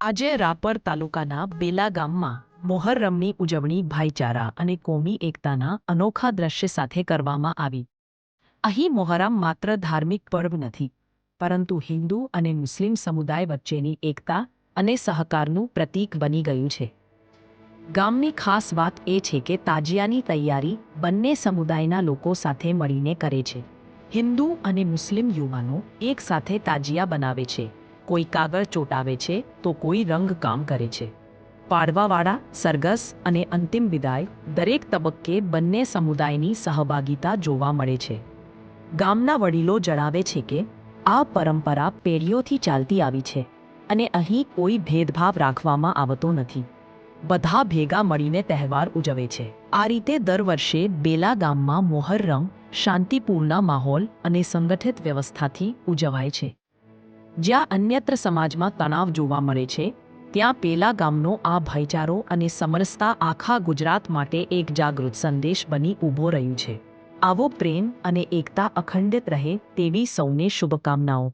આજે રાપર તાલુકાના બેલા ગામમાં મોહર્રમની ઉજવણી ભાઈચારા અને કોમી એકતાના અનોખા દ્રશ્ય સાથે કરવામાં આવી. અહીં મોહરમ માત્ર ધાર્મિક પર્વ નથી, પરંતુ હિન્દુ અને મુસ્લિમ સમુદાય વચ્ચેની એકતા અને સહકારનું પ્રતીક બની ગયું છે. ગામની ખાસ વાત એ છે કે તાજિયાની તૈયારી બંને સમુદાયના લોકો સાથે મળીને કરે છે. હિન્દુ અને મુસ્લિમ યુવાનો એકસાથે તાજિયા બનાવે છે. કોઈ કાગળ ચોંટાવે છે, તો કોઈ રંગ કામ કરે છે. પાડવાવાળા, સરઘસ અને અંતિમ વિદાય દરેક તબક્કે બંને સમુદાયની સહભાગિતા જોવા મળે છે. ગામના વડીલો જણાવે છે કે, આ પરંપરા પેઢીઓથી ચાલતી આવી છે અને અહીં કોઈ ભેદભાવ રાખવામાં આવતો નથી. બધા ભેગા મળીને તહેવાર ઉજવે છે. આ રીતે દર વર્ષે બેલા ગામમાં મોહર્રમ શાંતિપૂર્ણ માહોલ અને સંગઠિત વ્યવસ્થાથી ઉજવાય છે. જ્યાં અન્યત્ર સમાજમાં તણાવ જોવા મળે છે, ત્યાં પેલા ગામનો આ ભાઈચારો અને સમરસતા આખા ગુજરાત માટે એક જાગૃત સંદેશ બની ઊભો રહ્યું છે. આવો પ્રેમ અને એકતા અખંડિત રહે તેવી સૌને શુભકામનાઓ.